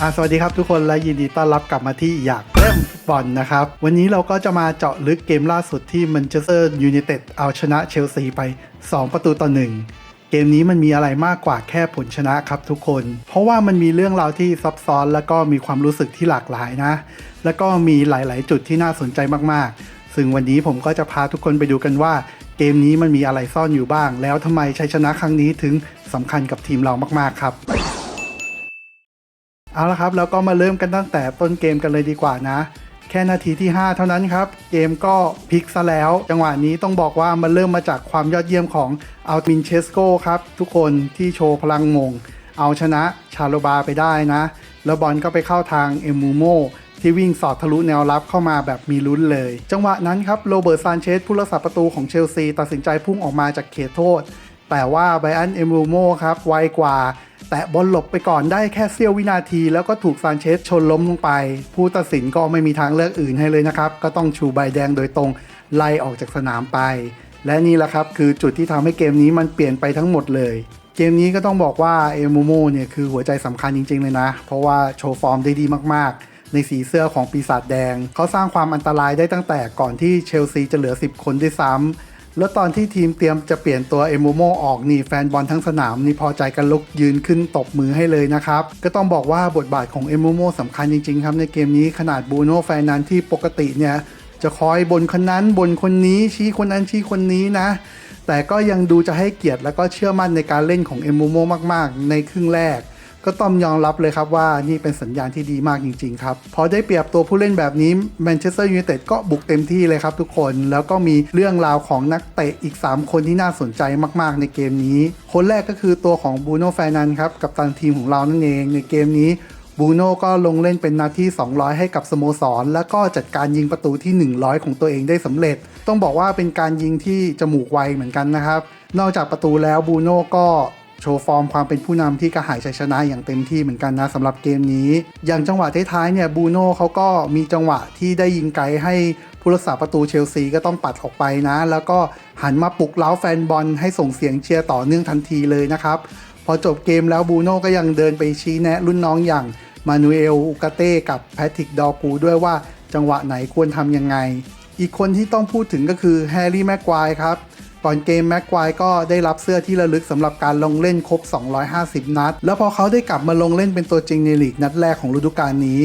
อ่าสวัสดีครับทุกคนและยินดีต้อนรับกลับมาที่อยากเริ่มฟุตบอลนะครับ วันนี้เราก็จะมาเจาะลึกเกมล่าสุดที่มันเชสเตอร์ยูไนเต็ดเอาชนะเชลซีไป 2 ประตูต่อหนึ่งเกมนี้มันมีอะไรมากกว่าแค่ผลชนะครับทุกคน เพราะว่ามันมีเรื่องราวที่ซับซ้อนแล้วก็มีความรู้สึกที่หลากหลายนะ แล้วก็มีหลาย ๆ จุดที่น่าสนใจมากๆ ซึ่งวันนี้ผมก็จะพาทุกคนไปดูกันว่า เกมนี้มันมีอะไรซ่อนอยู่บ้าง แล้วทำไมชัยชนะครั้งนี้ถึงสำคัญกับทีมเรามากๆครับ เอาละครับแล้วก็มาเริ่มกันตั้งแต่ต้นเกมกันเลยดีกว่านะ แค่นาทีที่ 5 เท่านั้นครับ เกมก็พลิกซะแล้ว จังหวะนี้ต้องบอกว่ามันเริ่มมาจากความยอดเยี่ยมของอัลตินเชสโกครับทุกคนที่โชว์พลังมง เอาชนะชาโลบาไปได้นะ แล้วบอลก็ไปเข้าทางเอมูโมที่วิ่งสอดทะลุแนวรับเข้ามาแบบมีลุ้นเลย จังหวะนั้นครับโรเบิร์ตซานเชสผู้รักษาประตูของเชลซีตัดสินใจพุ่งออกมาจากเขตโทษ แต่ว่าไบอันเอมูโมครับไวกว่า แต่บอลหลบไปก่อนได้แค่เสี้ยววินาที แล้วก็ถูกซานเชสชนล้มลงไป ผู้ตัดสินก็ไม่มีทางเลือกอื่นให้เลยนะครับ ก็ต้องชูใบแดงโดยตรงไล่ออกจากสนามไป และนี่แหละครับคือจุดที่ทำให้เกมนี้มันเปลี่ยนไปทั้งหมดเลยเกมนี้ก็ต้องบอกว่าเอโมโมเนี่ยคือหัวใจสำคัญจริง ๆ เลยนะ เพราะว่าโชว์ฟอร์มได้ดีมากๆ ในสีเสื้อของปีศาจแดง เขาสร้างความอันตรายได้ตั้งแต่ก่อนที่เชลซีจะเหลือ 10 คนด้วยซ้ำ แล้วตอนที่ทีมเตรียมจะเปลี่ยนตัวเอมูโมออกนี่แฟนบอลทั้งสนามนี่พอใจกันลุกยืนขึ้นตบมือให้เลยนะครับ ก็ต้องบอกว่าบทบาทของเอมูโมสำคัญจริงๆครับในเกมนี้ขนาดบูโน่แฟนนั้นที่ปกติเนี่ยจะคอยบนคนนั้นบนคนนี้ชี้คนนั้นชี้คนนี้นะ แต่ก็ยังดูจะให้เกียรติแล้วก็เชื่อมั่นในการเล่นของเอมูโมมากๆ ในครึ่งแรก ก็ต้องยอมรับเลยครับว่านี่เป็นสัญญาณที่ดีมากจริงๆครับ พอได้เปรียบตัวผู้เล่นแบบนี้แมนเชสเตอร์ยูไนเต็ดก็บุกเต็มที่เลยครับทุกคน แล้วก็มีเรื่องราวของนักเตะอีก 3 คนที่น่าสนใจมากๆในเกมนี้ คนแรกก็คือตัวของบูโน่แฟนันครับกับตันทีมของเรานั่นเองในเกมนี้บูโน่ก็ลงเล่นเป็นนาที200 ให้กับสโมสร แล้วก็จัดการยิงประตูที่ 100 ของตัวเองได้สำเร็จ ต้องบอกว่าเป็นการยิงที่จมูกไวเหมือนกันนะครับ นอกจากประตูแล้วบูโน่ก็ โชว์ฟอร์มความเป็นผู้นำที่กระหายชัยชนะอย่างเต็มที่เหมือนกันนะสำหรับเกมนี้ อย่างจังหวะท้ายๆเนี่ยบูโน่เขาก็มีจังหวะที่ได้ยิงไกลให้ผู้รักษาประตูเชลซีก็ต้องปัดออกไปนะ แล้วก็หันมาปลุกเล้าแฟนบอลให้ส่งเสียงเชียร์ต่อเนื่องทันทีเลยนะครับ พอจบเกมแล้วบูโน่ก็ยังเดินไปชี้แนะรุ่นน้องอย่างมานูเอลอุกาเต้กับแพทริกดอกูด้วยว่าจังหวะไหนควรทำยังไง อีกคนที่ต้องพูดถึงก็คือแฮร์รี่แม็กควายครับ ก่อนเกมแม็กควายก็ได้รับเสื้อที่ระลึกสำหรับการลงเล่นครบ 250 นัด แล้วพอเขาได้กลับมาลงเล่นเป็นตัวจริงในลีกนัดแรกของฤดูกาลนี้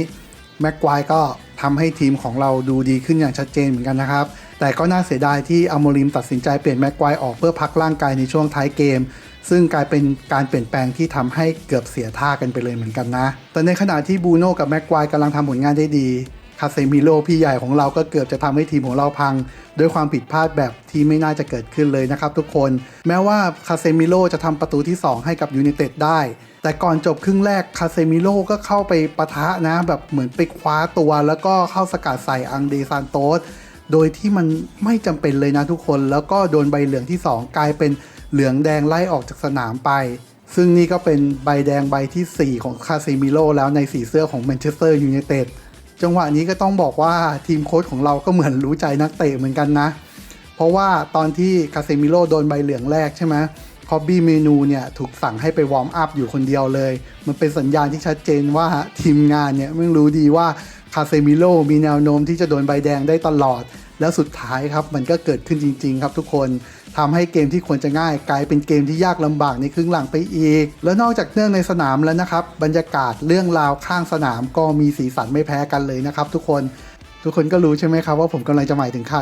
แม็กควายก็ทำให้ทีมของเราดูดีขึ้นอย่างชัดเจนเหมือนกันนะครับ แต่ก็น่าเสียดายที่อโมริมตัดสินใจเปลี่ยนแม็กควายออกเพื่อพักร่างกายในช่วงท้ายเกม ซึ่งกลายเป็นการเปลี่ยนแปลงที่ทำให้เกือบเสียท่ากันไปเลยเหมือนกันนะ แต่ในขณะที่บูโน่กับแม็กควายกำลังทำผลงานได้ดีาเซมิโลพี่ใหญ่ของเราก็เกือบจะทำให้ทีมของเราพัง ด้วยความผิดพลาดแบบที่ไม่น่าจะเกิดขึ้นเลยนะครับทุกคน แม้ว่าคาเซมิโลจะทำประตูที่ 2 ให้กับยูไนเต็ดได้ แต่ก่อนจบครึ่งแรกคาเซมิโลก็เข้าไปปะทะนะ แบบเหมือนไปคว้าตัว แล้วก็เข้าสกัดใส่อังเดซานโตสโดยที่มันไม่จำเป็นเลยนะทุกคน แล้วก็โดนใบเหลืองที่ 2 กลายเป็นเหลืองแดงไล่ออกจากสนามไปซึ่งนี่ก็เป็นใบแดงใบทีสี่4 ของคาเซมิโลแล้วในสีเสื้อของแมนเชสเตอร์ยูไนเต็ด จังหวะนี้ก็ต้องบอกว่าทีมโค้ชของเราก็เหมือนรู้ใจนักเตะเหมือนกันนะ เพราะว่าตอนที่คาเซมิโลโดนใบเหลืองแรกใช่ไหมคอบบี้เมนูเนี่ยถูกสั่งให้ไปวอร์มอัพอยู่คนเดียวเลย มันเป็นสัญญาณที่ชัดเจนว่าทีมงานเนี่ยไม่รู้ดีว่าคาเซมิโลมีแนวโน้มที่จะโดนใบแดงได้ตลอด แล้วสุดท้ายครับมันก็เกิดขึ้นจริง ๆ ครับทุกคนทำให้เกมที่ควรจะง่ายกลายเป็นเกมที่ยากลำบากในครึ่งหลังไปอีก แล้วนอกจากเรื่องในสนามแล้วนะครับ บรรยากาศเรื่องราวข้างสนามก็มีสีสันไม่แพ้กันเลยนะครับ ทุกคนทุกคนก็รู้ใช่ไหมครับว่าผมกำลังจะหมายถึงใคร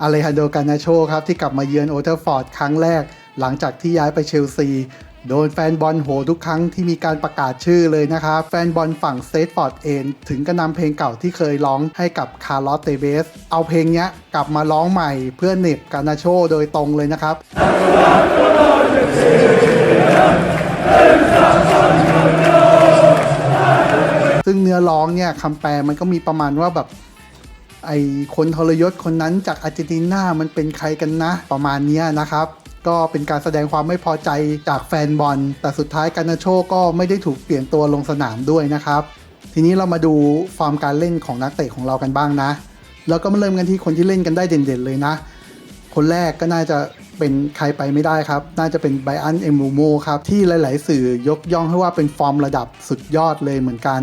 อเลฮันโดกานาโชครับที่กลับมาเยือนโอเทอร์ฟอร์ดครั้งแรก หลังจากที่ย้ายไปเชลซี โดนแฟนบอลโหทุกครั้งที่มีการประกาศชื่อเลยนะครับ แฟนบอลฝั่งสเตฟอร์ดเองถึงก็นำเพลงเก่าที่เคยร้องให้กับคาร์ลอสเตเบส เอาเพลงนี้กลับมาร้องใหม่เพื่อเน็บกานาโชโดยตรงเลยนะครับ ซึ่งเนื้อร้องเนี่ยคำแปลมันก็มีประมาณว่าแบบไอคนทรยศคนนั้นจากอาร์เจนตินามันเป็นใครกันนะ ประมาณนี้นะครับ ก็เป็นการแสดงความไม่พอใจจากแฟนบอล แต่สุดท้ายการนาโชก็ไม่ได้ถูกเปลี่ยนตัวลงสนามด้วยนะครับ ทีนี้เรามาดูฟอร์มการเล่นของนักเตะของเรากันบ้างนะ แล้วก็มาเริ่มกันที่คนที่เล่นกันได้เด่นๆเลยนะ คนแรกก็น่าจะเป็นใครไปไม่ได้ครับ น่าจะเป็นไบอันเอมูโมครับ ที่หลาย ๆ สื่อยกย่องให้ว่าเป็นฟอร์มระดับสุดยอดเลยเหมือนกัน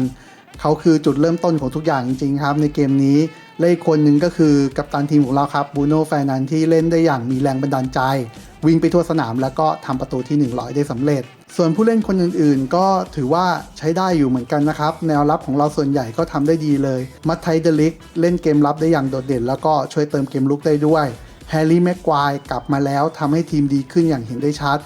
เขาคือจุดเริ่มต้นของทุกอย่างจริง ๆ ครับ ในเกมนี้และอีกคนหนึ่งก็คือกัปตันทีมของเราครับบูโน่แฟนันที่เล่นได้อย่างมีแรงบันดาลใจ วิ่งไปทั่วสนามแล้วก็ทำประตูที่ 100 ได้สำเร็จ ส่วนผู้เล่นคนอื่นๆ ก็ถือว่าใช้ได้อยู่เหมือนกันนะครับ แนวรับของเราส่วนใหญ่ก็ทำได้ดีเลยมัตไทเดลิกเล่นเกมรับได้อย่างโดดเด่น แล้วก็ช่วยเติมเกมลุกได้ด้วยแฮร์รี่แม็กควายกลับมาแล้วทำให้ทีมดีขึ้นอย่างเห็นได้ชัด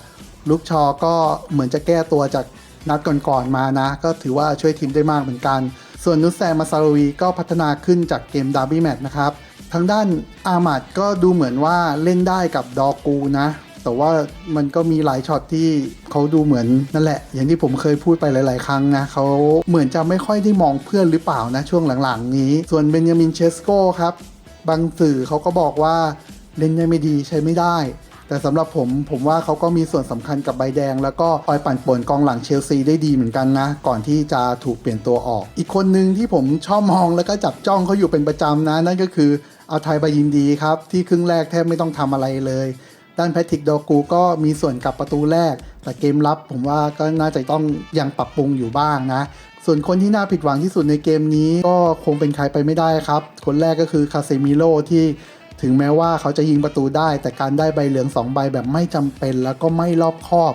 ลุกชอก็เหมือนจะแก้ตัวจากนัดก่อนๆมานะ ก็ถือว่าช่วยทีมได้มากเหมือนกัน ส่วนนุสแซมาซาโรวีก็พัฒนาขึ้นจากเกมดาร์บี้แมตช์นะครับ ทางด้านอามัดก็ดูเหมือนว่าเล่นได้กับดอกูนะ แต่ว่ามันก็มีหลายช็อตที่เขาดูเหมือนนั่นแหละ อย่างที่ผมเคยพูดไปหลาย ๆ ครั้งนะเขาเหมือนจะไม่ค่อยได้มองเพื่อนหรือเปล่านะช่วงหลัง ๆ นี้ ส่วนเบนยามินเชสโกครับบางสื่อเขาก็บอกว่าเล่นได้ไม่ดีใช้ไม่ได้ แต่สำหรับผมผมว่าเขาก็มีส่วนสำคัญกับใบแดง แล้วก็คอยปั่นป่วนกองหลังเชลซีได้ดีเหมือนกันนะ ก่อนที่จะถูกเปลี่ยนตัวออก อีกคนหนึ่งที่ผมชอบมองแล้วก็จับจ้องเขาอยู่เป็นประจำนะ นั่นก็คือ เอาไทยบายินดีครับ ที่ครึ่งแรกแทบไม่ต้องทำอะไรเลย ด้านแพทริกดอกูก็มีส่วนกับประตูแรก แต่เกมรับผมว่าก็น่าจะต้องยังปรับปรุงอยู่บ้างนะ ส่วนคนที่น่าผิดหวังที่สุดในเกมนี้ก็คงเป็นใครไปไม่ได้ครับ คนแรกก็คือคาเซมิโลที่ถึงแม้ว่าเขาจะยิงประตูได้ แต่การได้ใบเหลือง2ใบแบบไม่จำเป็นแล้วก็ไม่รอบคอบ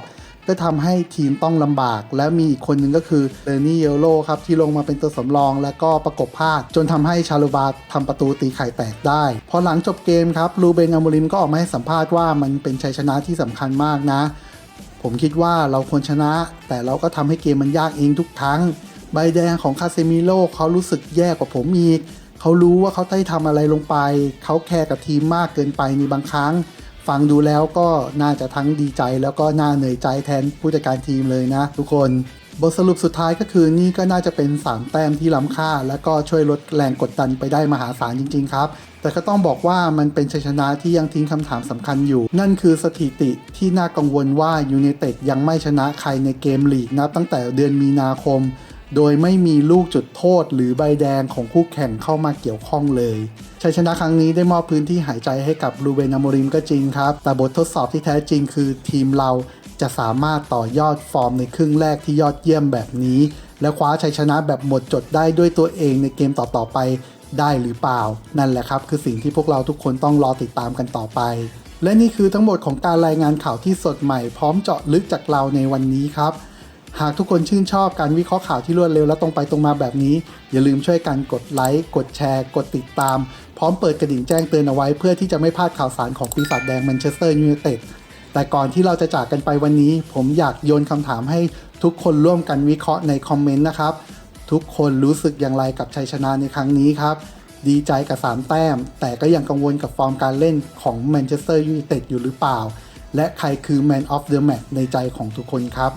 ก็ทำให้ทีมต้องลำบาก และมีอีกคนหนึ่งก็คือเลนี่เยโลครับที่ลงมาเป็นตัวสำรอง แล้วก็ประกบพลาด จนทำให้ชาลูบาทำประตูตีไข่แตกได้ พอหลังจบเกมครับลูเบนอามูริมก็ออกมาให้สัมภาษณ์ว่ามันเป็นชัยชนะที่สำคัญมากนะ ผมคิดว่าเราควรชนะ แต่เราก็ทำให้เกมมันยากเองทุกครั้ง ใบแดงของคาเซมิโลเขารู้สึกแย่กว่าผมอีกเขารู้ว่าเขาได้ทำอะไรลงไป เขาแคร์กับทีมมากเกินไปในบางครั้ง ฟังดูแล้วก็น่าจะทั้งดีใจแล้วก็น่าเหนื่อยใจแทนผู้จัดการทีมเลยนะ ทุกคนบทสรุปสุดท้ายก็คือนี่ก็น่าจะเป็น 3 แต้มที่ล้ำค่า และก็ช่วยลดแรงกดดันไปได้มหาศาลจริง ๆ ครับ แต่ก็ต้องบอกว่ามันเป็นชัยชนะที่ยังทิ้งคำถามสำคัญอยู่ นั่นคือสถิติที่น่ากังวลว่ายู i นเต็ดยังไม่ชนะใครในเกมลีกนับตั้งแต่เดือนมีนาคม โดยไม่มีลูกจุดโทษหรือใบแดงของคู่แข่งเข้ามาเกี่ยวข้องเลยชัยชนะครั้งนี้ได้มอบพื้นที่หายใจให้กับลูเบนอโมริมก็จริงครับ แต่บททดสอบที่แท้จริงคือทีมเราจะสามารถต่อยอดฟอร์มในครึ่งแรกที่ยอดเยี่ยมแบบนี้ และคว้าชัยชนะแบบหมดจดได้ด้วยตัวเองในเกมต่อๆไปได้หรือเปล่า นั่นแหละครับ คือสิ่งที่พวกเราทุกคนต้องรอติดตามกันต่อไป และนี่คือทั้งหมดของการรายงานข่าวที่สดใหม่พร้อมเจาะลึกจากเราในวันนี้ครับ หากทุกคนชื่นชอบการวิเคราะห์ข่าวที่รวดเร็วและตรงไปตรงมาแบบนี้ อย่าลืมช่วยกันกดไลค์ กดแชร์ กดติดตาม พร้อมเปิดกระดิ่งแจ้งเตือนเอาไว้เพื่อที่จะไม่พลาดข่าวสารของปีศาจแดงแมนเชสเตอร์ยูไนเต็ดแต่ก่อนที่เราจะจากกันไปวันนี้ ผมอยากโยนคำถามให้ทุกคนร่วมกันวิเคราะห์ในคอมเมนต์นะครับ ทุกคนรู้สึกอย่างไรกับชัยชนะในครั้งนี้ครับ ดีใจกับ 3 แต้ม แต่ก็ยังกังวลกับฟอร์มการเล่นของแมนเชสเตอร์ยูไนเต็ดอยู่หรือเปล่า และใครคือ Man of the Match ในใจของทุกคนครับ